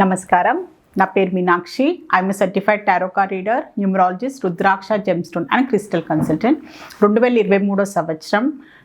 నమస్కారం. నా పేరు Meenakshi. I'm certified tarot reader numerologist rudraksha gemstone and crystal consultant రెండు వేల ఇరవై మూడో సంవత్సరం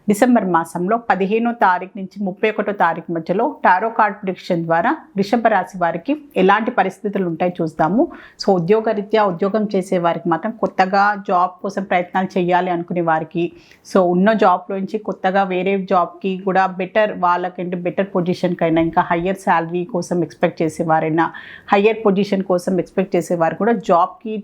డిసెంబర్ మాసంలో పదిహేనో తారీఖు నుంచి ముప్పై ఒకటో తారీఖు మధ్యలో టారో కార్డ్ ప్రిడిక్షన్ ద్వారా వృషభ రాశి వారికి ఎలాంటి పరిస్థితులు ఉంటాయి చూస్తాము. సో ఉద్యోగరీత్యా ఉద్యోగం చేసే వారికి మాత్రం కొత్తగా జాబ్ కోసం ప్రయత్నాలు చేయాలి అనుకునే వారికి సో ఉన్న జాబ్లోంచి కొత్తగా వేరే జాబ్కి కూడా బెటర్ వాళ్ళకంటే బెటర్ పొజిషన్కైనా ఇంకా హయ్యర్ శాలరీ కోసం ఎక్స్పెక్ట్ చేసేవారైనా హయ్యర్ పొజిషన్ కోసం ఎక్స్పెక్ట్ చేసేవారు కూడా జాబ్కి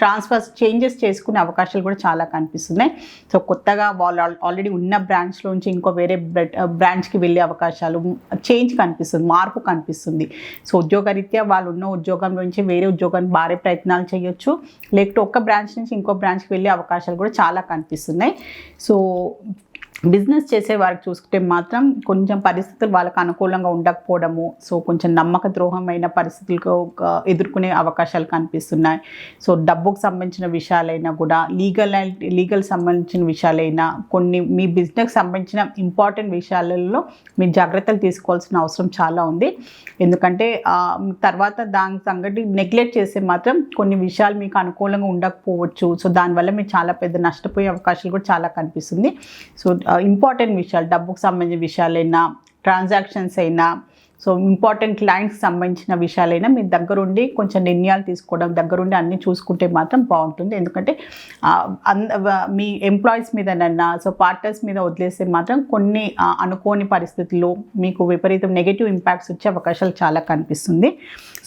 ట్రాన్స్ఫర్ చేంజెస్ చేసుకునే అవకాశాలు కూడా చాలా కనిపిస్తున్నాయి. సో కొత్తగా వాళ్ళు ఆల్రెడీ ఉన్న బ్రాంచ్లోంచి ఇంకో వేరే బ్రాంచ్కి వెళ్ళే అవకాశాలు చేంజ్ కనిపిస్తుంది మార్పు కనిపిస్తుంది. సో ఉద్యోగరీత్యా వాళ్ళు ఉన్న ఉద్యోగం నుంచి వేరే ఉద్యోగానికి మారే ప్రయత్నాలు చేయొచ్చు. లేకపోతే ఒక్క బ్రాంచ్ నుంచి ఇంకో బ్రాంచ్కి వెళ్ళే అవకాశాలు కూడా చాలా కనిపిస్తున్నాయి. సో బిజినెస్ చేసే వారికి చూసుకుంటే మాత్రం కొంచెం పరిస్థితులు వాళ్ళకి అనుకూలంగా ఉండకపోవడము సో కొంచెం నమ్మక ద్రోహమైన పరిస్థితులకు ఎదుర్కొనే అవకాశాలు కనిపిస్తున్నాయి. సో డబ్బుకు సంబంధించిన విషయాలైనా కూడా లీగల్ లీగల్ సంబంధించిన విషయాలైనా కొన్ని మీ బిజినెస్ సంబంధించిన ఇంపార్టెంట్ విషయాలలో మీరు జాగ్రత్తలు తీసుకోవాల్సిన అవసరం చాలా ఉంది. ఎందుకంటే తర్వాత దాని సంగతి నెగ్లెక్ట్ చేస్తే మాత్రం కొన్ని విషయాలు మీకు అనుకూలంగా ఉండకపోవచ్చు. సో దానివల్ల మీరు చాలా పెద్ద నష్టపోయే అవకాశాలు కూడా చాలా కనిపిస్తుంది. సో ఇంపార్టెంట్ విషయాలు డబ్బుకు సంబంధించిన విషయాలైనా ట్రాన్సాక్షన్స్ అయినా సో ఇంపార్టెంట్ క్లయింట్స్కి సంబంధించిన విషయాలైనా మీ దగ్గరుండి కొంచెం నిర్ణయాలు తీసుకోవడం దగ్గరుండి అన్నీ చూసుకుంటే మాత్రం బాగుంటుంది. ఎందుకంటే అంద మీ ఎంప్లాయీస్ మీదనన్నా సో పార్టనర్స్ మీద వదిలేస్తే మాత్రం కొన్ని అనుకోని పరిస్థితుల్లో మీకు విపరీతం నెగిటివ్ ఇంపాక్ట్స్ వచ్చే అవకాశాలు చాలా కనిపిస్తుంది.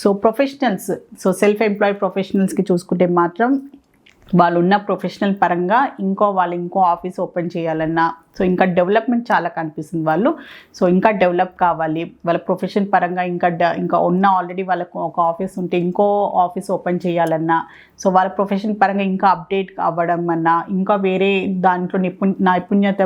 So professionals so self employee ప్రొఫెషనల్స్కి చూసుకుంటే మాత్రం వాళ్ళు ఉన్న ప్రొఫెషనల్ పరంగా ఇంకో వాళ్ళు ఇంకో ఆఫీస్ ఓపెన్ చేయాలన్నా సో ఇంకా డెవలప్మెంట్ చాలా కనిపిస్తుంది వాళ్ళు. సో ఇంకా డెవలప్ కావాలి. వాళ్ళ ప్రొఫెషన్ పరంగా ఇంకా డ- ఇంకా ఉన్న ఆల్రెడీ వాళ్ళకు ఒక ఆఫీస్ ఉంటే ఇంకో ఆఫీస్ ఓపెన్ చేయాలన్నా సో వాళ్ళ ప్రొఫెషన్ పరంగా ఇంకా అప్డేట్ అవ్వడం అన్నా ఇంకా వేరే దాంట్లో నిపుణ్ నైపుణ్యత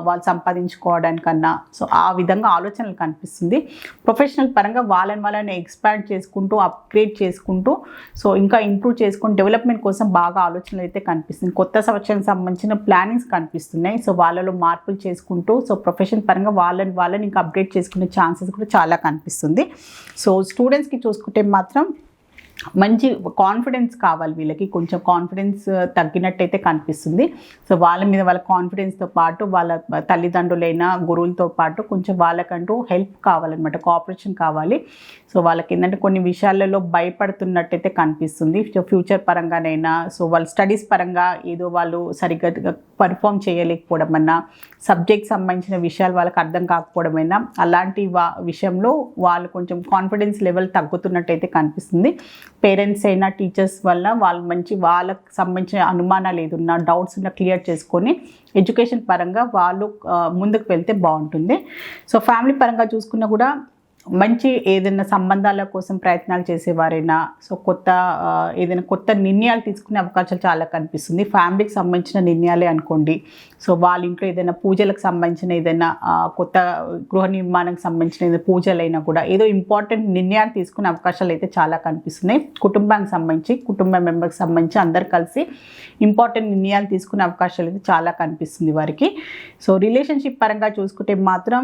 వాళ్ళు సంపాదించుకోవడానికన్నా సో ఆ విధంగా ఆలోచనలు కనిపిస్తుంది. ప్రొఫెషనల్ పరంగా వాళ్ళని వాళ్ళని ఎక్స్పాండ్ చేసుకుంటూ అప్గ్రేడ్ చేసుకుంటూ సో ఇంకా ఇంప్రూవ్ చేసుకుని డెవలప్మెంట్ కోసం బాగా ఆలోచనలు అయితే కనిపిస్తుంది. కొత్త సంవత్సరానికి సంబంధించిన ప్లానింగ్స్ కనిపిస్తున్నాయి. సో వాళ్ళలో మార్పులు చేసుకుంటూ సో ప్రొఫెషన్ పరంగా వాళ్ళని వాళ్ళని ఇంకా అప్డేట్ చేసుకునే ఛాన్సెస్ కూడా చాలా కనిపిస్తుంది. సో స్టూడెంట్స్కి చూసుకుంటే మాత్రం మంచి కాన్ఫిడెన్స్ కావాలి వీళ్ళకి. కొంచెం కాన్ఫిడెన్స్ uh, తగ్గినట్టయితే కనిపిస్తుంది. సో వాళ్ళ మీద వాళ్ళ కాన్ఫిడెన్స్తో పాటు వాళ్ళ తల్లిదండ్రులైన గురువులతో పాటు కొంచెం వాళ్ళకంటూ హెల్ప్ కావాలన్నమాట కోఆపరేషన్ కావాలి. సో వాళ్ళకి ఏంటంటే కొన్ని విషయాలలో భయపడుతున్నట్టయితే కనిపిస్తుంది. సో ఫ్యూచర్ పరంగానైనా సో వాళ్ళ స్టడీస్ పరంగా ఏదో వాళ్ళు సరిగ్గా పర్ఫామ్ చేయలేకపోవడం అన్నా సబ్జెక్ట్ సంబంధించిన విషయాలు వాళ్ళకి అర్థం కాకపోవడమైనా అలాంటి వా విషయంలో వాళ్ళు కొంచెం కాన్ఫిడెన్స్ లెవెల్ తగ్గుతున్నట్టయితే కనిపిస్తుంది. పేరెంట్స్ అయినా టీచర్స్ వల్ల వాళ్ళు మంచి వాళ్ళకి సంబంధించిన అనుమానాలు ఏదున్నా డౌట్స్ ఉన్నా క్లియర్ చేసుకొని ఎడ్యుకేషన్ పరంగా వాళ్ళు ముందుకు వెళ్తే బాగుంటుంది. సో ఫ్యామిలీ పరంగా చూసుకున్నా కూడా మంచి ఏదైనా సంబంధాల కోసం ప్రయత్నాలు చేసేవారైనా సో కొత్త ఏదైనా కొత్త నిర్ణయాలు తీసుకునే అవకాశాలు చాలా కనిపిస్తుంది. ఫ్యామిలీకి సంబంధించిన నిర్ణయాలే అనుకోండి. సో వాళ్ళ ఇంట్లో ఏదైనా పూజలకు సంబంధించిన ఏదైనా కొత్త గృహ నిర్మాణానికి సంబంధించిన ఏదైనా పూజలైనా కూడా ఏదో ఇంపార్టెంట్ నిర్ణయాలు తీసుకునే అవకాశాలు అయితే చాలా కనిపిస్తున్నాయి. కుటుంబానికి సంబంధించి కుటుంబ మెంబర్కి సంబంధించి అందరు కలిసి ఇంపార్టెంట్ నిర్ణయాలు తీసుకునే అవకాశాలు అయితే చాలా కనిపిస్తుంది వారికి. సో రిలేషన్షిప్ పరంగా చూసుకుంటే మాత్రం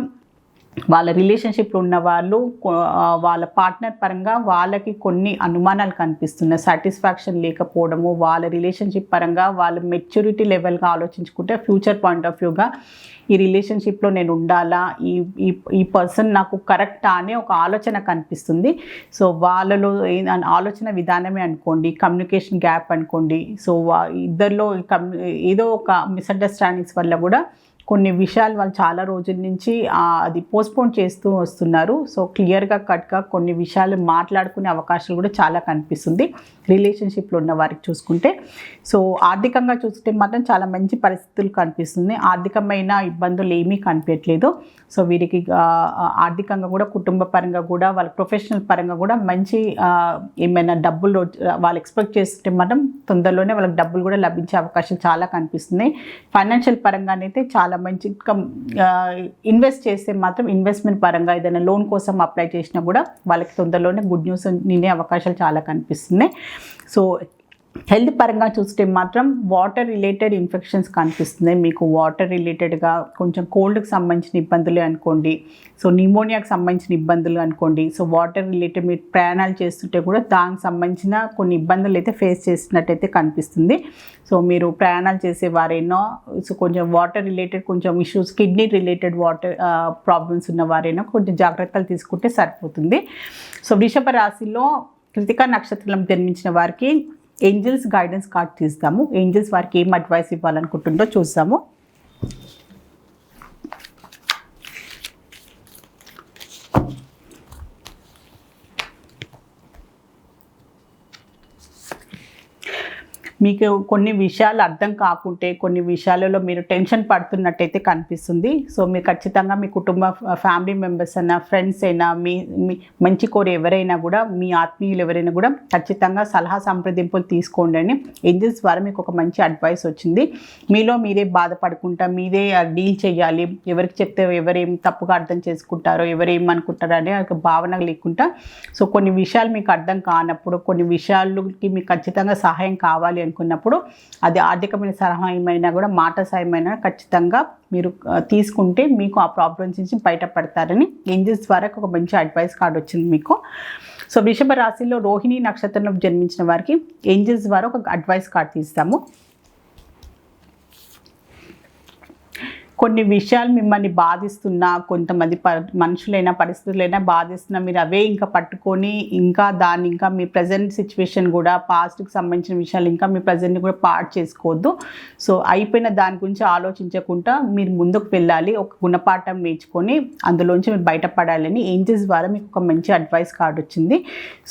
వాళ్ళ రిలేషన్షిప్లో ఉన్న వాళ్ళు వాళ్ళ పార్ట్నర్ పరంగా వాళ్ళకి కొన్ని అనుమానాలు కనిపిస్తున్నాయి. సాటిస్ఫాక్షన్ లేకపోవడము వాళ్ళ రిలేషన్షిప్ పరంగా వాళ్ళ మెచ్యూరిటీ లెవెల్గా ఆలోచించుకుంటే ఫ్యూచర్ పాయింట్ ఆఫ్ వ్యూగా ఈ రిలేషన్షిప్లో నేను ఉండాలా ఈ ఈ ఈ పర్సన్ నాకు కరెక్టా అనే ఒక ఆలోచన కనిపిస్తుంది. సో వాళ్ళలో ఆలోచన విధానమే అనుకోండి కమ్యూనికేషన్ గ్యాప్ అనుకోండి. సో ఇద్దరిలో కమ్ ఏదో ఒక మిస్అండర్స్టాండింగ్స్ వల్ల కూడా కొన్ని విషయాలు వాళ్ళు చాలా రోజుల నుంచి అది పోస్ట్పోన్ చేస్తూ వస్తున్నారు. సో క్లియర్గా కట్గా కొన్ని విషయాలు మాట్లాడుకునే అవకాశాలు కూడా చాలా కనిపిస్తుంది. రిలేషన్షిప్లో ఉన్న వారికి చూసుకుంటే. సో ఆర్థికంగా చూసుకుంటే మాత్రం చాలా మంచి పరిస్థితులు కనిపిస్తుంది. ఆర్థికమైన ఇబ్బందులు ఏమీ కనిపించట్లేదు. సో వీరికి ఆర్థికంగా కూడా కుటుంబ పరంగా కూడా వాళ్ళ ప్రొఫెషనల్ పరంగా కూడా మంచి ఏమైనా డబ్బులు వాళ్ళు ఎక్స్పెక్ట్ చేస్తుంటే మాత్రం తొందరలోనే వాళ్ళకి డబ్బులు కూడా లభించే అవకాశం చాలా కనిపిస్తున్నాయి ఫైనాన్షియల్ పరంగానైతే చాలా మంచి ఇన్వెస్ట్ చేస్తే మాత్రం ఇన్వెస్ట్మెంట్ పరంగా ఏదైనా లోన్ కోసం అప్లై చేసినా కూడా వాళ్ళకి తొందరలోనే గుడ్ న్యూస్ నినే అవకాశాలు చాలా కనిపిస్తున్నాయి. సో హెల్త్ పరంగా చూస్తే మాత్రం వాటర్ రిలేటెడ్ ఇన్ఫెక్షన్స్ కనిపిస్తున్నాయి. మీకు వాటర్ రిలేటెడ్గా కొంచెం కోల్డ్కి సంబంధించిన ఇబ్బందులు అనుకోండి. సో నిమోనియాకి సంబంధించిన ఇబ్బందులు అనుకోండి. సో వాటర్ రిలేటెడ్ మీరు ప్రయాణాలు చేస్తుంటే కూడా దానికి సంబంధించిన కొన్ని ఇబ్బందులు అయితే ఫేస్ చేసినట్టయితే కనిపిస్తుంది. సో మీరు ప్రయాణాలు చేసేవారేనో సో కొంచెం వాటర్ రిలేటెడ్ కొంచెం issues kidney related water problems ఉన్నవారైనా కొంచెం జాగ్రత్తలు తీసుకుంటే సరిపోతుంది. సో వృషభ రాశిలో కృతికా నక్షత్రం జన్మించిన వారికి ఏంజల్స్ గైడెన్స్ కార్డ్ తీస్తాము. ఏంజల్స్ వారికి ఏం అడ్వైస్ ఇవ్వాలనుకుంటుందో చూస్తాము. మీకు కొన్ని విషయాలు అర్థం కాకుంటే కొన్ని విషయాలలో మీరు టెన్షన్ పడుతున్నట్టయితే కనిపిస్తుంది. సో మీరు ఖచ్చితంగా మీ కుటుంబ ఫ్యామిలీ మెంబర్స్ అయినా ఫ్రెండ్స్ అయినా మీ మీ మంచి కోరి ఎవరైనా కూడా మీ ఆత్మీయులు ఎవరైనా కూడా ఖచ్చితంగా సలహా సంప్రదింపులు తీసుకోండి అని ఏంజల్స్ ద్వారా మీకు ఒక మంచి అడ్వైస్ వచ్చింది. మీలో మీరే బాధపడుకుంటా మీరే డీల్ చేయాలి. ఎవరికి చెప్తే ఎవరేం తప్పుగా అర్థం చేసుకుంటారో ఎవరేం అనుకుంటారో అనే ఒక భావన లేకుండా సో కొన్ని విషయాలు మీకు అర్థం కానప్పుడు కొన్ని విషయాలకి మీకు ఖచ్చితంగా సహాయం కావాలి అనుకున్నప్పుడు అది ఆర్థికమైన సహాయమైనా కూడా మాట సాయమైనా ఖచ్చితంగా మీరు తీసుకుంటే మీకు ఆ ప్రాబ్లమ్స్ నుంచి బయటపడతారని ఏంజెస్ ద్వారా ఒక మంచి అడ్వైస్ కార్డు వచ్చింది మీకు. సో వృషభ రాశిలో రోహిణి నక్షత్రంలో జన్మించిన వారికి ఏంజెస్ ద్వారా ఒక అడ్వైస్ కార్డ్ తీస్తాము. కొన్ని విషయాలు మిమ్మల్ని బాధిస్తున్నా కొంతమంది ప మనుషులైనా పరిస్థితులైనా బాధిస్తున్నా మీరు అవే ఇంకా పట్టుకొని ఇంకా దాన్ని ఇంకా మీ ప్రజెంట్ సిచ్యువేషన్ కూడా పాస్ట్కి సంబంధించిన విషయాలు ఇంకా మీ ప్రజెంట్ని కూడా పాడు చేసుకోవద్దు. సో అయిపోయిన దాని గురించి ఆలోచించకుండా మీరు ముందుకు వెళ్ళాలి ఒక గుణపాఠం నేర్చుకొని అందులోంచి మీరు బయటపడాలని. ఏంజెస్ ద్వారా మీకు ఒక మంచి అడ్వైస్ కార్డ్ వచ్చింది.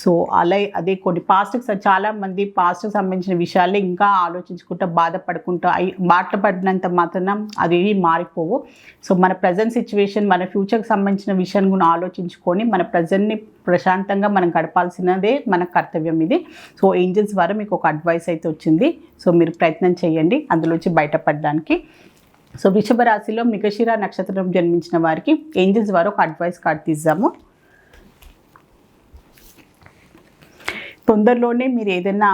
సో అలా అదే కొన్ని పాస్ట్కి చాలా మంది పాస్ట్కి సంబంధించిన విషయాలే ఇంకా ఆలోచించుకుంటా బాధపడుకుంటా అయి బాట పడినంత మాత్రం అది మారి మారిపోవు. సో మన ప్రజెంట్ సిచ్యువేషన్ మన ఫ్యూచర్కి సంబంధించిన విషయాన్ని కూడా ఆలోచించుకొని మన ప్రజెంట్ని ప్రశాంతంగా మనం గడపాల్సినదే మన కర్తవ్యం ఇది. సో ఏంజల్స్ ద్వారా మీకు ఒక అడ్వైస్ అయితే వచ్చింది. సో మీరు ప్రయత్నం చేయండి. అందులోంచి బయటపడడానికి. సో వృషభ రాశిలో మిగశిర నక్షత్రం జన్మించిన వారికి ఏంజల్స్ ద్వారా ఒక అడ్వైస్ కార్డ్ తీద్దాము. తొందరలోనే మీరు ఏదైనా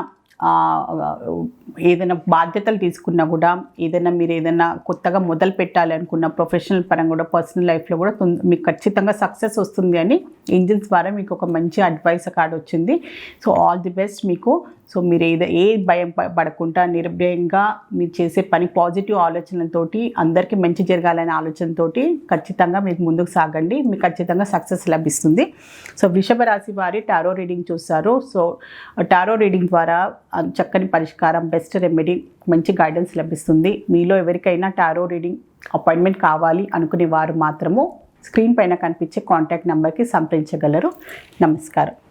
ఏదైనా బాధ్యతలు తీసుకున్నా కూడా ఏదైనా మీరు ఏదైనా కొత్తగా మొదలు పెట్టాలి అనుకున్న ప్రొఫెషనల్ పరంగా కూడా పర్సనల్ లైఫ్లో కూడా తొంద- మీకు ఖచ్చితంగా సక్సెస్ వస్తుంది అని ఇంజిన్స్ ద్వారా మీకు ఒక మంచి అడ్వైస్ కార్డ్ వచ్చింది. సో ఆల్ ది బెస్ట్ మీకు సో మీరు ఏదో ఏ భయం పడకుండా నిర్భయంగా మీరు చేసే పని పాజిటివ్ ఆలోచనలతోటి అందరికీ మంచి జరగాలనే ఆలోచనతోటి ఖచ్చితంగా మీకు ముందుకు సాగండి. మీకు ఖచ్చితంగా సక్సెస్ లభిస్తుంది. సో వృషభ రాశి వారి టారో రీడింగ్ చూస్తారు. సో టారో రీడింగ్ ద్వారా చక్కని పరిష్కారం బెస్ట్ రెమెడీ మంచి గైడెన్స్ లభిస్తుంది. మీలో ఎవరికైనా టారో రీడింగ్ అపాయింట్మెంట్ కావాలి అనుకునే వారు మాత్రము స్క్రీన్ పైన కనిపించే కాంటాక్ట్ నెంబర్కి సంప్రదించగలరు. నమస్కారం.